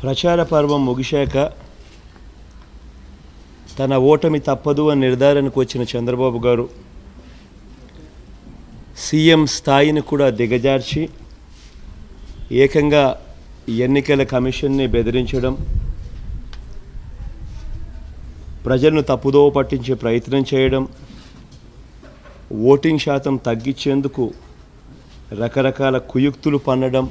ప్రచార పర్వం ముగిశాక తన ఓటమి తప్పదు అని నిర్ధారణకు వచ్చిన చంద్రబాబు గారు సీఎం స్థాయిని కూడా దిగజార్చి ఏకంగా ఎన్నికల కమిషన్ని బెదిరించడం ప్రజలను తప్పుదోవ పట్టించే ప్రయత్నం చేయడం ఓటింగ్ శాతం తగ్గించేందుకు రకరకాల కుయుక్తులు పన్నడం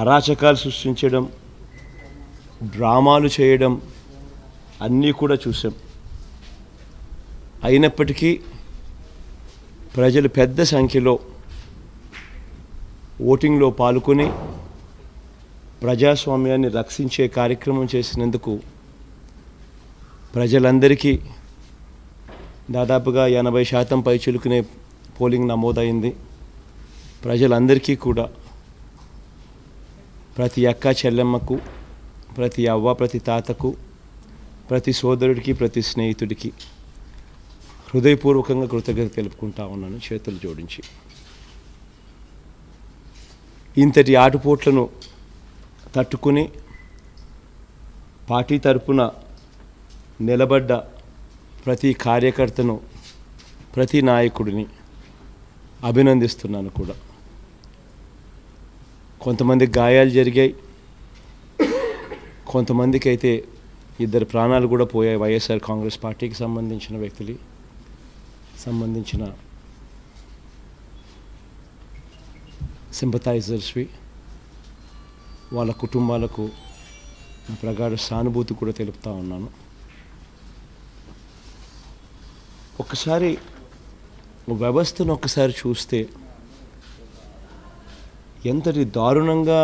అరాచకాలు సృష్టించడం డ్రామాలు చేయడం అన్నీ కూడా చూసాం అయినప్పటికీ ప్రజలు పెద్ద సంఖ్యలో ఓటింగ్లో పాల్గొని ప్రజాస్వామ్యాన్ని రక్షించే కార్యక్రమం చేసినందుకు ప్రజలందరికీ దాదాపుగా ఎనభై శాతం పైచులుకునే పోలింగ్ నమోదైంది. ప్రజలందరికీ కూడా ప్రతి అక్క చెల్లెమ్మకు ప్రతి అవ్వ ప్రతి తాతకు ప్రతి సోదరుడికి ప్రతి స్నేహితుడికి హృదయపూర్వకంగా కృతజ్ఞత తెలుపుకుంటా ఉన్నాను. చేతులు జోడించి. ఇంతటి ఆటుపోట్లను తట్టుకుని పార్టీ తరపున నిలబడ్డ ప్రతి కార్యకర్తను ప్రతి నాయకుడిని అభినందిస్తున్నాను కూడా. కొంతమంది గాయాలు జరిగాయి. కొంతమందికి అయితే ఇద్దరు ప్రాణాలు కూడా పోయాయి. వైఎస్ఆర్ కాంగ్రెస్ పార్టీకి సంబంధించిన వ్యక్తులు సంబంధించిన సింపథైజర్స్వి వాళ్ళ కుటుంబాలకు ప్రగాఢ సానుభూతి కూడా తెలుపుతా ఉన్నాను. ఒకసారి వ్యవస్థను ఒక్కసారి చూస్తే ఎంతటి దారుణంగా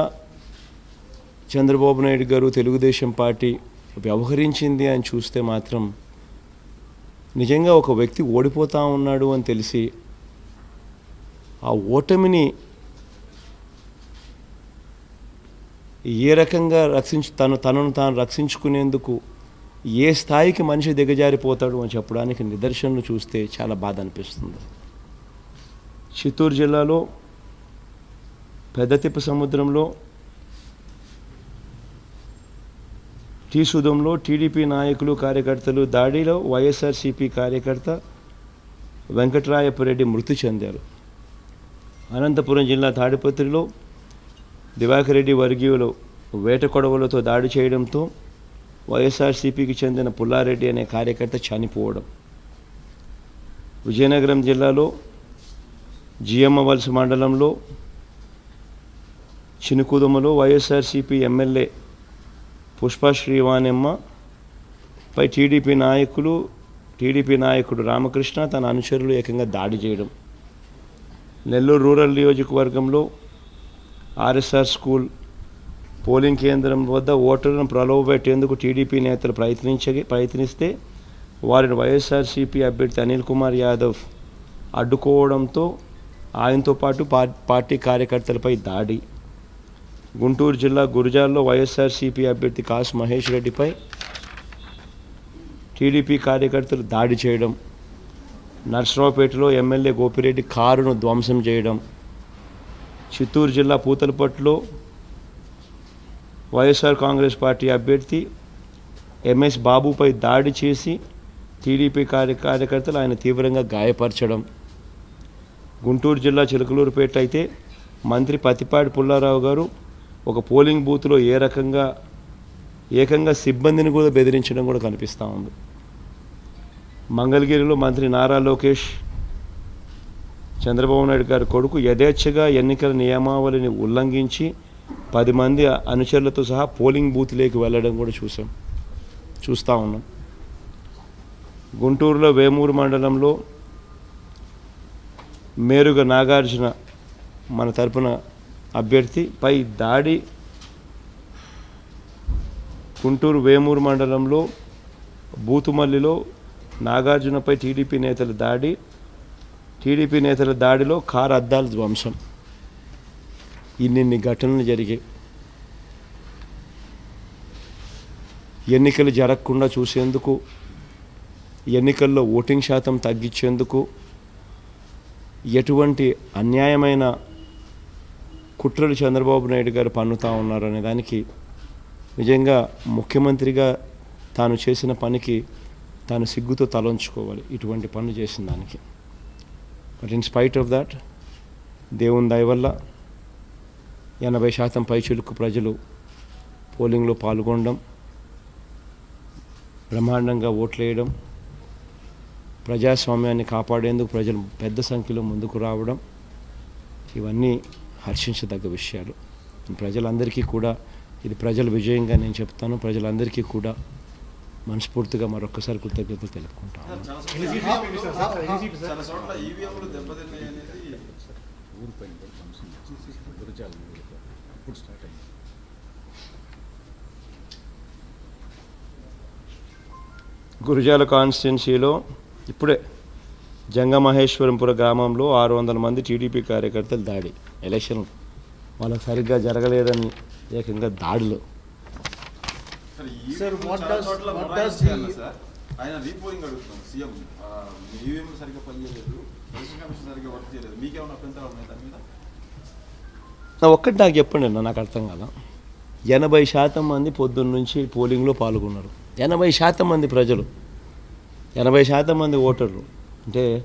చంద్రబాబు నాయుడు గారు తెలుగుదేశం పార్టీ వ్యవహరించింది అని చూస్తే మాత్రం నిజంగా ఒక వ్యక్తి ఓడిపోతా ఉన్నాడు అని తెలిసి ఆ ఓటమిని ఏ రకంగా రక్షించు తను తనను తాను రక్షించుకునేందుకు ఏ స్థాయికి మనిషి దిగజారిపోతాడు అని చెప్పడానికి నిదర్శనలు చూస్తే చాలా బాధ అనిపిస్తుంది. చిత్తూరు జిల్లాలో పెద్దతిప్పు సముద్రంలో టీసుదంలో టీడీపీ నాయకులు కార్యకర్తలు దాడిలో వైఎస్ఆర్సీపీ కార్యకర్త వెంకట్రాయపురెడ్డి మృతి చెందారు. అనంతపురం జిల్లా తాడిపత్రిలో దివాకర్ రెడ్డి వర్గీయులు వేట కొడవలతో దాడి చేయడంతో వైఎస్ఆర్సీపీకి చెందిన పుల్లారెడ్డి అనే కార్యకర్త చనిపోవడం. విజయనగరం జిల్లాలో జిఎమ్మ వలస మండలంలో చినుకుదుమలో వైఎస్ఆర్సీపీ ఎమ్మెల్యే పుష్ప శ్రీవాణెమ్మ పై టీడీపీ నాయకులు టీడీపీ నాయకుడు రామకృష్ణ తన అనుచరులు ఏకంగా దాడి చేయడం. నెల్లూరు రూరల్ నియోజకవర్గంలో ఆర్ఎస్ఆర్ స్కూల్ పోలింగ్ కేంద్రం వద్ద ఓటర్లను ప్రలోభపెట్టేందుకు టీడీపీ నేతలు ప్రయత్నించ ప్రయత్నిస్తే వారిని వైఎస్ఆర్సీపీ అభ్యర్థి అనిల్ కుమార్ యాదవ్ అడ్డుకోవడంతో ఆయనతో పాటు పార్టీ కార్యకర్తలపై దాడి. గుంటూరు జిల్లా గురజాల్లో వైఎస్ఆర్సీపీ అభ్యర్థి కాస్ మహేష్ రెడ్డిపై టీడీపీ కార్యకర్తలు దాడి చేయడం నర్సరావుపేటలో ఎమ్మెల్యే గోపిరెడ్డి కారును ధ్వంసం చేయడం చిత్తూరు జిల్లా పూతలపట్టులో వైఎస్ఆర్ కాంగ్రెస్ పార్టీ అభ్యర్థి ఎంఎస్ బాబుపై దాడి చేసి టీడీపీ కార్య కార్యకర్తలు ఆయన తీవ్రంగా గాయపరచడం. గుంటూరు జిల్లా చిలకలూరుపేట అయితే మంత్రి పతిపాటి పుల్లారావు గారు ఒక పోలింగ్ బూత్లో ఏ రకంగా ఏకంగా సిబ్బందిని కూడా బెదిరించడం కూడా కనిపిస్తూ ఉంది. మంగళగిరిలో మంత్రి నారా లోకేష్ చంద్రబాబు నాయుడు గారి కొడుకు యథేచ్ఛగా ఎన్నికల నియమావళిని ఉల్లంఘించి పది మంది అనుచరులతో సహా పోలింగ్ బూత్లోకి వెళ్ళడం కూడా చూసాం చూస్తూ ఉన్నాం. గుంటూరులో వేమూరు మండలంలో మేరుగ నాగార్జున మన తరపున అభ్యర్థిపై దాడి. గుంటూరు వేమూరు మండలంలో బూతుమల్లిలో నాగార్జునపై టీడీపీ నేతల దాడి. టీడీపీ నేతల దాడిలో కారు అద్దాల ధ్వంసం. ఇన్నిన్ని ఘటనలు జరిగాయి. ఎన్నికలు జరగకుండా చూసేందుకు ఎన్నికల్లో ఓటింగ్ శాతం తగ్గించేందుకు ఎటువంటి అన్యాయమైన కుట్రలు చంద్రబాబు నాయుడు గారు పన్నుతూ ఉన్నారు అనే దానికి నిజంగా ముఖ్యమంత్రిగా తాను చేసిన పనికి తాను సిగ్గుతో తలంచుకోవాలి ఇటువంటి పనులు చేసిన దానికి. But in spite of that దేవుని దయ వల్ల ఎనభై శాతం పైచులుకు ప్రజలు పోలింగ్లో పాల్గొనడం బ్రహ్మాండంగా ఓట్లేయడం ప్రజాస్వామ్యాన్ని కాపాడేందుకు ప్రజలు పెద్ద సంఖ్యలో ముందుకు రావడం ఇవన్నీ హర్షించదగ్గ విషయాలు. ప్రజలందరికీ కూడా ఇది ప్రజల విజయంగా నేను చెప్తాను. ప్రజలందరికీ కూడా మనస్ఫూర్తిగా మరొకసారి కృతజ్ఞతలు తెలుపుకుంటాను. గురుజాల కాన్స్టిట్యున్సీలో ఇప్పుడే జంగమహేశ్వరంపుర గ్రామంలో ఆరు వందల మంది టీడీపీ కార్యకర్తలు దాడి. ఎలక్షన్ వాళ్ళకి సరిగ్గా జరగలేదని ఏకంగా దాడులు. ఒక్కటి నాకు చెప్పండి అన్న నాకు అర్థం కాల. ఎనభై శాతం మంది పొద్దున్న నుంచి పోలింగ్లో పాల్గొన్నారు. ఎనభై శాతం మంది ప్రజలు. ఎనభై శాతం మంది ఓటర్లు. అంటే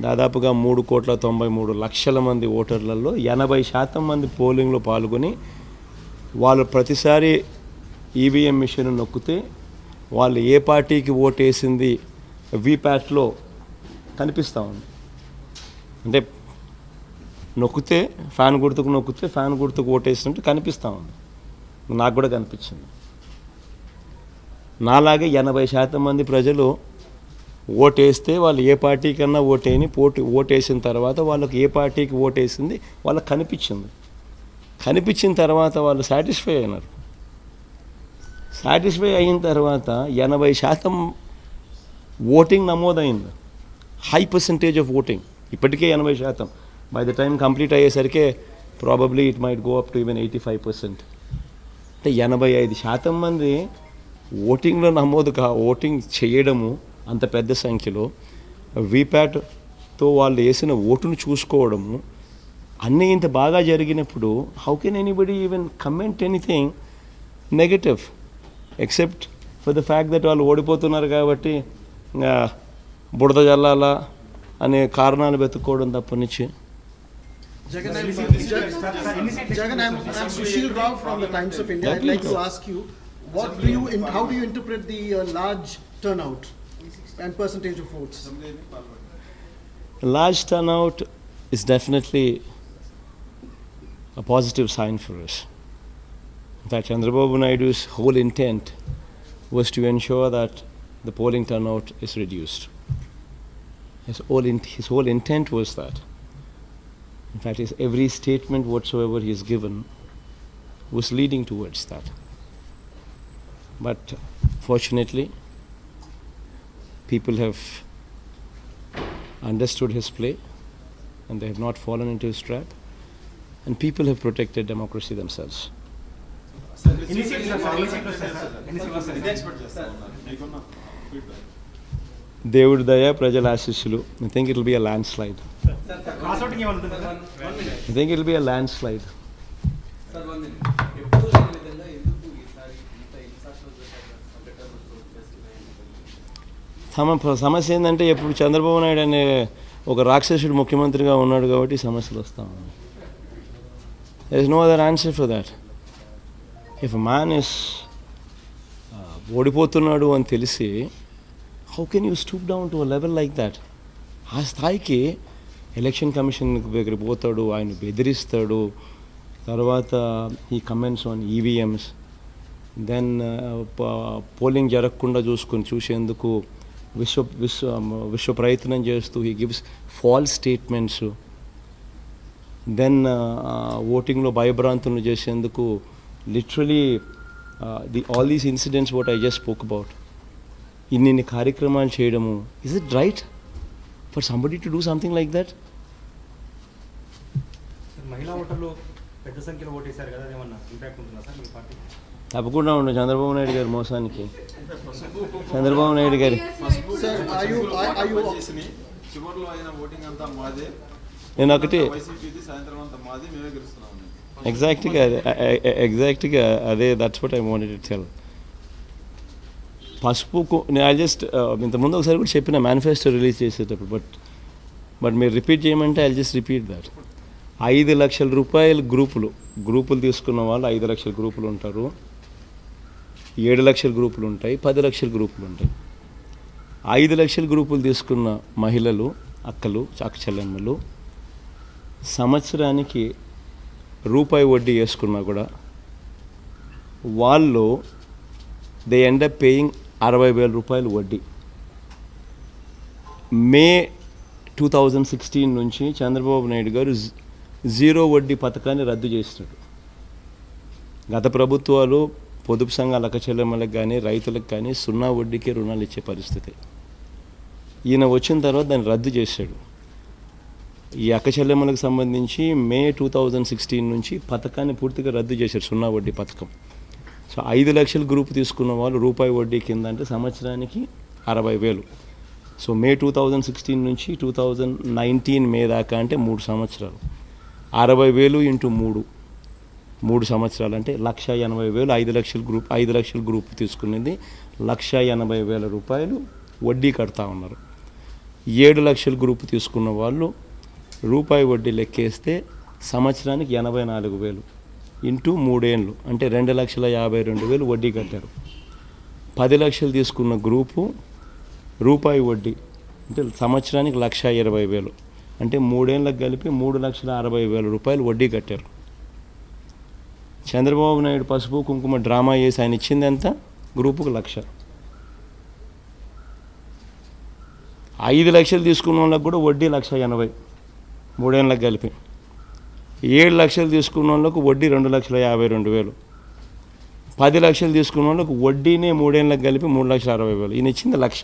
దాదాపుగా మూడు కోట్ల తొంభై మూడు లక్షల మంది ఓటర్లలో ఎనభై శాతం మంది పోలింగ్లో పాల్గొని వాళ్ళు ప్రతిసారి ఈవీఎం మిషన్ నొక్కితే వాళ్ళు ఏ పార్టీకి ఓటేసింది వీప్యాట్లో కనిపిస్తూ ఉంది. అంటే నొక్కితే ఫ్యాన్ గుర్తుకు నొక్కితే ఫ్యాన్ గుర్తుకు ఓటేసినట్టు కనిపిస్తూ ఉంది. నాకు కూడా కనిపించింది. నాలాగే ఎనభై శాతం మంది ప్రజలు ఓటేస్తే వాళ్ళు ఏ పార్టీ కన్నా ఓటేని పోటీ ఓటేసిన తర్వాత వాళ్ళకి ఏ పార్టీకి ఓటేసింది వాళ్ళకి కనిపించింది. కనిపించిన తర్వాత వాళ్ళు సాటిస్ఫై అయినారు. సాటిస్ఫై అయిన తర్వాత ఎనభై శాతం ఓటింగ్ నమోదైంది. హై పర్సంటేజ్ ఆఫ్ ఓటింగ్ ఇప్పటికే ఎనభై శాతం. By the time complete అయ్యేసరికే probably it might go up to even eighty five percent అంటే ఎనభై ఐదు శాతం మంది ఓటింగ్లో నమోదు కా ఓటింగ్ చేయడము అంత పెద్ద సంఖ్యలో వీప్యాట్తో వాళ్ళు వేసిన ఓటును చూసుకోవడము అన్నీ ఇంత బాగా జరిగినప్పుడు how can anybody even comment anything negative except for the fact that వాళ్ళు ఓడిపోతున్నారు కాబట్టి ఇంకా బుడద జల్లాలా అనే కారణాలు వెతుక్కోవడం తప్ప నుంచి Jagan, I'm, Jagan, I'm, I'm Sushil Rao from the Times of India. I'd like to ask you, what do you, how do you interpret the uh, large turnout and percentage of votes? A large turnout is definitely a positive sign for us. In fact, Chandrababu Naidu's whole intent was to ensure that the polling turnout is reduced. His whole, in, his whole intent was that. In fact, his every statement whatsoever he has given was leading towards that. But fortunately, people have understood his play and they have not fallen into his trap. And people have protected democracy themselves. ఎన్ని expect చేస్తా ఉన్నారు మీకున్న feedback దేవుడి దయ ప్రజల ఆశీస్సులు I think it will be a landslide I think it will be a landslide సమ సమస్య ఏంటంటే ఎప్పుడు చంద్రబాబు నాయుడు అనే ఒక రాక్షసుడు ముఖ్యమంత్రిగా ఉన్నాడు కాబట్టి సమస్యలు వస్తాం ఉన్నాయి. There is no other answer for that if man is ఓడిపోతున్నాడు అని తెలిసి how can you stoop down to level like that ఆ స్థాయికి ఎలక్షన్ కమిషన్ దగ్గర పోతాడు ఆయన బెదిరిస్తాడు తర్వాత ఈ comments on EVMs then polling జరగకుండా చూసుకొని చూసేందుకు విశ్వ విశ్వ విశ్వ ప్రయత్నం చేస్తూ he gives false statements then ఓటింగ్లో భయభ్రాంతులను చేసేందుకు literally the all these incidents what I just spoke about ఇన్ని కార్యక్రమాలు చేయడము. Is it right for somebody to do something like that మహిళా ఓటర్లు పెద్ద సంఖ్యలో ఓటేశారు కదా ఏమన్నా ఇంపాక్ట్ ఉంటుందా సార్ మీ పార్టీ తప్పకుండా ఉండదు చంద్రబాబు నాయుడు గారి మోసానికి. చంద్రబాబు నాయుడు గారి. నేను ఒకటి ఎగ్జాక్ట్గా ఎగ్జాక్ట్గా అదే that's what I wanted to tell పసుపు నేను ఐ జస్ట్ ఇంతకుముందు ఒకసారి కూడా చెప్పిన మేనిఫెస్టో రిలీజ్ చేసేటప్పుడు బట్ బట్ మీరు రిపీట్ చేయమంటే ఐ జస్ట్ రిపీట్ దట్ ఐదు లక్షల రూపాయల గ్రూపులు గ్రూపులు తీసుకున్న వాళ్ళు ఐదు లక్షల గ్రూపులు ఉంటారు. ఏడు లక్షల గ్రూపులు ఉంటాయి పది లక్షల గ్రూపులు ఉంటాయి. ఐదు లక్షల గ్రూపులు తీసుకున్న మహిళలు అక్కలు అక్కచెల్లెమ్మలు సంవత్సరానికి రూపాయి వడ్డీ వేసుకున్నా కూడా వాళ్ళు దే ఎండ్ అప్ పేయింగ్ అరవై వేల రూపాయలు వడ్డీ. మే టూ థౌజండ్ సిక్స్టీన్ నుంచి చంద్రబాబు నాయుడు గారు జీ- జీరో వడ్డీ పథకాన్ని రద్దు చేసినాడు. గత ప్రభుత్వాలు పొదుపు సంఘాల చెల్లెమ్మలకు కానీ రైతులకు కానీ సున్నా వడ్డీకే రుణాలు ఇచ్చే పరిస్థితి. ఈయన వచ్చిన తర్వాత దాన్ని రద్దు చేశాడు. ఈ అక్కచెల్లెమ్మలకు సంబంధించి మే టూ థౌజండ్ సిక్స్టీన్ నుంచి పథకాన్ని పూర్తిగా రద్దు చేశారు సున్నా వడ్డీ పథకం. సో ఐదు లక్షల గ్రూప్ తీసుకున్న వాళ్ళు రూపాయి వడ్డీ కింద అంటే సంవత్సరానికి అరవై వేలు. So May two thousand sixteen నుంచి టూ థౌజండ్ నైన్టీన్ మే దాకా అంటే మూడు సంవత్సరాలు. అరవై వేలు ఇంటూ మూడు. మూడు సంవత్సరాలు అంటే లక్ష ఎనభై వేలు ఐదు లక్షల గ్రూప్ ఐదు లక్షల గ్రూప్ తీసుకునేది. లక్ష ఎనభై వేల రూపాయలు వడ్డీ కడతా ఉన్నారు. ఏడు లక్షల గ్రూప్ తీసుకున్న వాళ్ళు రూపాయి వడ్డీ లెక్కేస్తే సంవత్సరానికి ఎనభై నాలుగు వేలు ఇంటూ మూడేళ్ళు అంటే రెండు లక్షల యాభై రెండు వేలు వడ్డీ కట్టారు. పది లక్షలు తీసుకున్న గ్రూపు రూపాయి వడ్డీ అంటే సంవత్సరానికి లక్ష ఇరవై వేలు అంటే మూడేళ్ళకి కలిపి మూడు లక్షల అరవై వేల రూపాయలు వడ్డీ కట్టారు. చంద్రబాబు నాయుడు పసుపు కుంకుమ డ్రామా చేసి ఆయన ఇచ్చింది ఎంత గ్రూపుకు లక్ష. ఐదు లక్షలు తీసుకున్న వాళ్ళకి కూడా వడ్డీ లక్ష ఎనభై మూడేళ్ళకి కలిపి. ఏడు లక్షలు తీసుకున్న వాళ్ళకు వడ్డీ రెండు లక్షల యాభై రెండు వేలు. పది లక్షలు తీసుకున్న వాళ్ళకు వడ్డీనే మూడేళ్ళకి కలిపి మూడు లక్షల అరవై వేలు. ఈయన ఇచ్చింది లక్ష.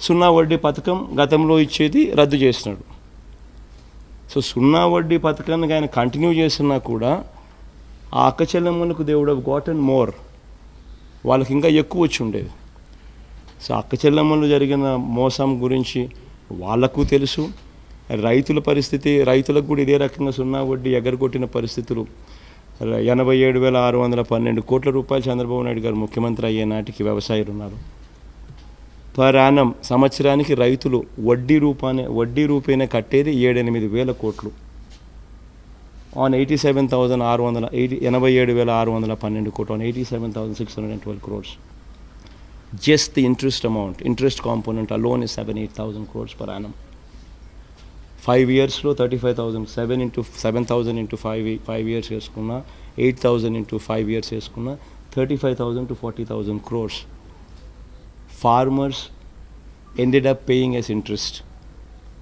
సున్నా వడ్డీ పథకం గతంలో ఇచ్చేది రద్దు చేసినాడు. సో సున్నా వడ్డీ పథకానికి ఆయన కంటిన్యూ చేస్తున్నా కూడా ఆ అక్కచెల్లెమ్మలకు దేవుడు గాట్ అండ్ మోర్ వాళ్ళకి ఇంకా ఎక్కువ వచ్చి ఉండేది. సో అక్కచెల్లెమ్మలు జరిగిన మోసం గురించి వాళ్ళకు తెలుసు. రైతుల పరిస్థితి రైతులకు కూడా ఇదే రకంగా సున్నా వడ్డీ ఎగరగొట్టిన పరిస్థితులు. ఎనభై ఏడు వేల ఆరు వందల పన్నెండు కోట్ల రూపాయలు చంద్రబాబు నాయుడు గారు ముఖ్యమంత్రి అయ్యే నాటికి వ్యవసాయ రుణాలు పర్ యానం సంవత్సరానికి రైతులు వడ్డీ రూపానే వడ్డీ రూపేనే కట్టేది ఏడెనిమిది వేల కోట్లు. ఆన్ ఎయిటీ సెవెన్ థౌసండ్ ఆరు వందల ఎయిటీ ఎనభై ఏడు వేల ఆరు వందల పన్నెండు కోట్లు. On eighty seven thousand six hundred and twelve crores just the interest amount interest component loan is seven eight thousand crores per annum five ఇయర్స్లో thirty five thousand seven into seven thousand into five five years వేసుకున్నా eight thousand into five years వేసుకున్నా thirty five thousand to forty thousand crores farmers ended up paying as interest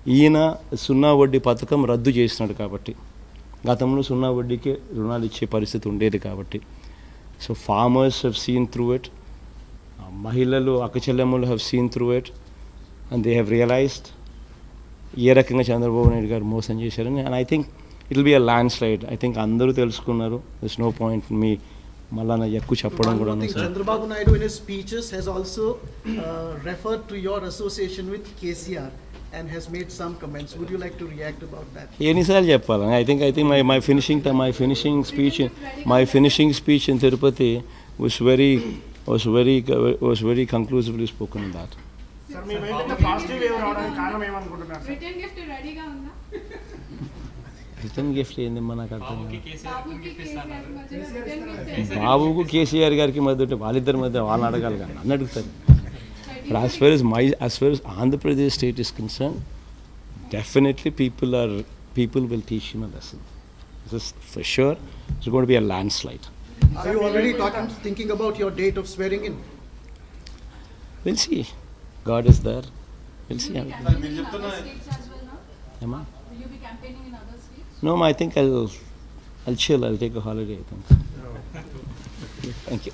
ఈయన సున్నా వడ్డీ పథకం రద్దు చేసినాడు కాబట్టి. గతంలో సున్నా వడ్డీకే రుణాలు ఇచ్చే పరిస్థితి ఉండేది కాబట్టి. So farmers have seen through it మహిళలు అక్కచెల్లెమ్మలు have seen through it and they have realized ఏ రకంగా చంద్రబాబు నాయుడు గారు మోసం చేశారని. And I think it will be a landslide I think అందరూ తెలుసుకున్నారు. దిస్ నో పాయింట్ మీ మళ్ళా ఎక్కువ చెప్పడం కూడా in his speeches has also uh, referred to your association with KCR and has made some comments. Would you like to react about that? ఎన్నిసార్లు చెప్పాలి? I think I think my my finishing my finishing speech my finishing speech in Tirupati was very was very was very conclusively spoken in that sir me mind positive wave రావడానికి కారణం ఏమనుకుంటున్నారు sir return gift రెడీగా ఉందా? Return gift ఏంది మనకు అర్థం కాదు. బాబుకి కేసీఆర్ మధ్యలో రిటర్న్ గిఫ్ట్ బాబుకు కేసీఆర్ గారికి మధ్య ఉంటే వాళ్ళిద్దరి మధ్య వాళ్ళని అడగాలి కానీ నన్ను అడుగుతారు But as far as my, as far as Andhra Pradesh state is concerned, definitely people are, people will teach him a lesson. This is for sure, it's going to be a landslide. Are you already talking, thinking about your date of swearing in? We'll see. God is there. We'll see how it goes. campaigning in other states as well now? Emma? Will you be campaigning in other states? No, ma, I think I'll, I'll chill. I'll take a holiday. I think. Thank you.